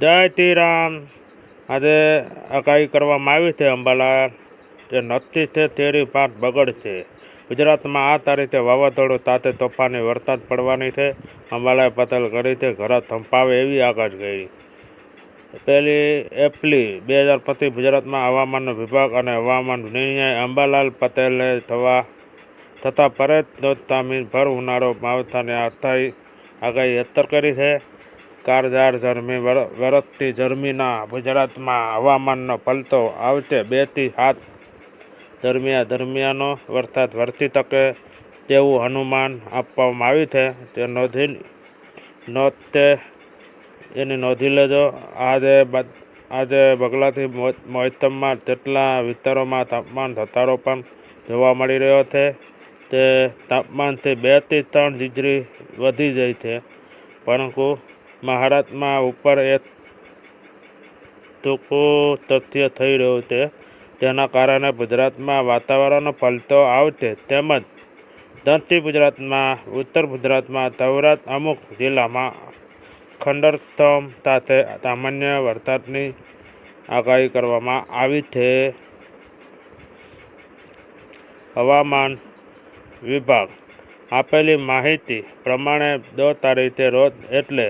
જય શ્રી રામ. આજે આગાહી કરવામાં આવી છે અંબાલા. જે નથી છે તેરી પાક બગડશે ગુજરાતમાં આ તારીખે વાવાઝોડું તાતે તોફાની વરસાદ પડવાની છે. અંબાલાએ પતલ કરી છે, ઘર થંપાવે એવી આગળ ગઈ. પહેલી એપ્રિલ બે હજાર પચીસ ગુજરાતમાં હવામાન વિભાગ અને હવામાન નિર્ણય અંબાલાલ પટેલે થવા થતાં પરત દોસ્તામી ભર ઉનાળો માવઠાની આસ્થાઈ આગાહી અત્તર કરી છે. કાળઝાળ ગરમી વરસતી ગરમીના ગુજરાતમાં હવામાનનો પલટો આવશે બેથી સાત દરમિયાન દરમિયાનો વરસાદ વરસી શકે તેવું અનુમાન આપવામાં આવ્યું છે. તે નોંધી, નોંધતે એની નોંધી લેજો. આજે આજે બગલાથી મોહતમમાં તેટલા વિસ્તારોમાં તાપમાન ઘટાડો પણ જોવા મળી રહ્યો છે. તે તાપમાનથી બેથી ત્રણ ડિગ્રી વધી જાય છે. પરંતુ મહારાષ્ટ્રમાં ઉપર એક ટૂંકું તથ્ય થઈ રહ્યું છે. તેના કારણે ગુજરાતમાં વાતાવરણનો પલટો આવશે તેમજ દક્ષિણ ગુજરાતમાં, ઉત્તર ગુજરાતમાં તવરાત અમુક જિલ્લામાં ખંડરતમ સાથે સામાન્ય વરસાદની આગાહી કરવામાં આવી છે. હવામાન વિભાગ આપેલી માહિતી પ્રમાણે દો તારીખે રોજ એટલે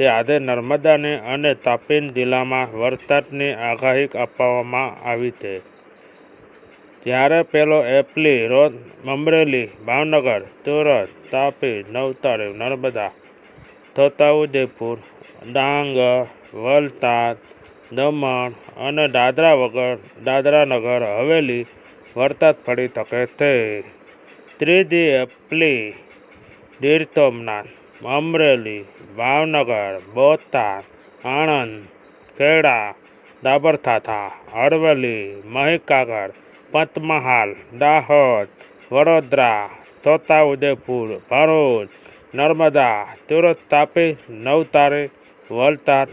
તે આજે નર્મદાની અને તાપીન જિલ્લામાં વરસાદની આગાહી આપવામાં આવી છે. જ્યારે પેલો એપ્રિલ રોજ અમરેલી, ભાવનગર, સુરત, તાપી નવતારી નર્મદા, છોટાઉદેપુર, ડાંગ, વલસાડ, દમણ અને દાદરા વગર, દાદરાનગર હવેલી વરસાદ પડી શકે છે. ત્રીજી એપ્રિલ ગીર સોમનાથ અમરેલી, ભાવનગર, બોટાદ, આણંદ, ખેડા, દાબરથાથા, અરવલ્લી, મહીકાગર, પંચમહાલ, દાહોદ, વડોદરા છોટાઉદેપુર ભરૂચ, નર્મદા તુરત તાપી નવતારી વલતાડ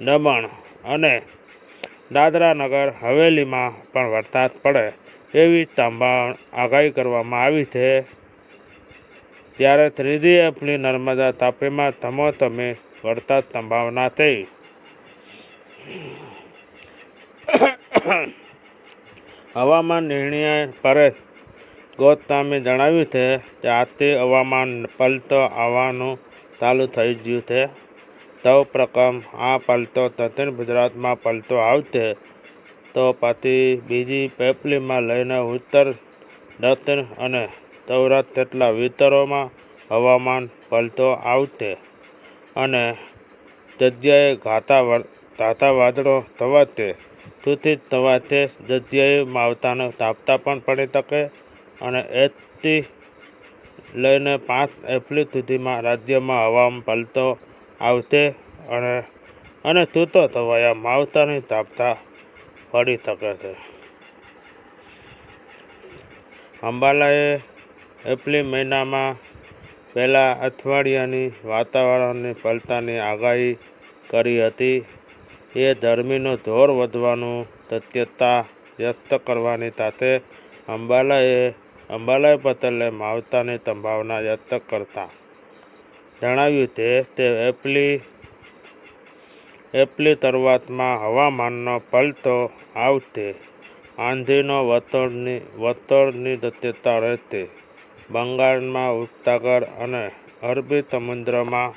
દમણ અને દાદરા નગર હવેલીમાં પણ વરસાદ પડે એવી સંભાવના આગાહી કરવામાં આવી છે. ત્યારે ત્રીજી એપ્રિલ નર્મદા તાપીમાં ધમોધમે વળતા સંભાવના થઈ હવામાન નિર્ણય પરેશ ગોસ્વામી જણાવ્યું છે કે આજથી હવામાન પલટો આવવાનું ચાલુ થઈ ગયું છે. સૌ પ્રથમ આ પલટો દક્ષિણ ગુજરાતમાં પલટો આવશે. તો પછી બીજી પેપલીમાં લઈને ઉત્તર, દક્ષિણ અને સૌરાષ્ટ્ર તેટલા વિસ્તારોમાં હવામાન પલટો આવશે અને જગ્યાએ ઘાતા ઘાટા વાદળો થવાશે સૂચિત થવાશે જગ્યાએ માવતાને તાપતા પણ પડી શકે અને એકથી લઈને પાંચ એપ્રિલ સુધીમાં રાજ્યમાં હવામાન પલટો આવશે અને અને તૂતો થવાયા માવતાની તાપતા પડી શકે છે. અંબાલાએ એપ્રિલ મહિનામાં પહેલા અઠવાડિયાની વાતાવરણની પલટાની આગાહી કરી હતી. એ ગરમીનો જોર વધવાનું શક્યતા વ્યક્ત કરવાની સાથે અંબાલાએ અંબાલાએ પટેલે માવતાની સંભાવના વ્યક્ત કરતા જણાવ્યું કે તે એપ્રિલ એપ્રિલ શરૂઆતમાં હવામાનનો પલટો આવતે આંધીનો વતળની વતળની શક્યતા રહેશે. બંગાળમાં ઉપસાગર અને અરબી સમુદ્રમાં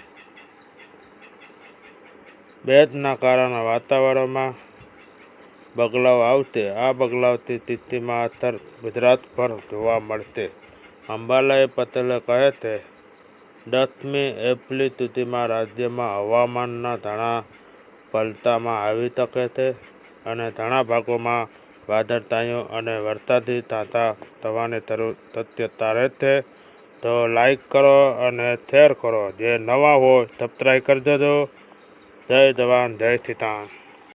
ભેજના કારણે વાતાવરણમાં બગલાવ આવશે આ બગલાવતી સ્થિતિમાં અસર ગુજરાત પર જોવા મળશે અંબાલાએ પટેલે કહે છે, દસમી એપ્રિલ સુધીમાં રાજ્યમાં હવામાનના ઘણા પલટામાં આવી શકે છે અને ઘણા ભાગોમાં વાદળછાયું અને વરસાદી તાતા થવાની શક્યતા રહેશે તો. લાઈક કરો અને શેર કરો. જે નવા હોય સબસ્ક્રાઈબ કરી દેજો. જય જવાન, જય કિસાન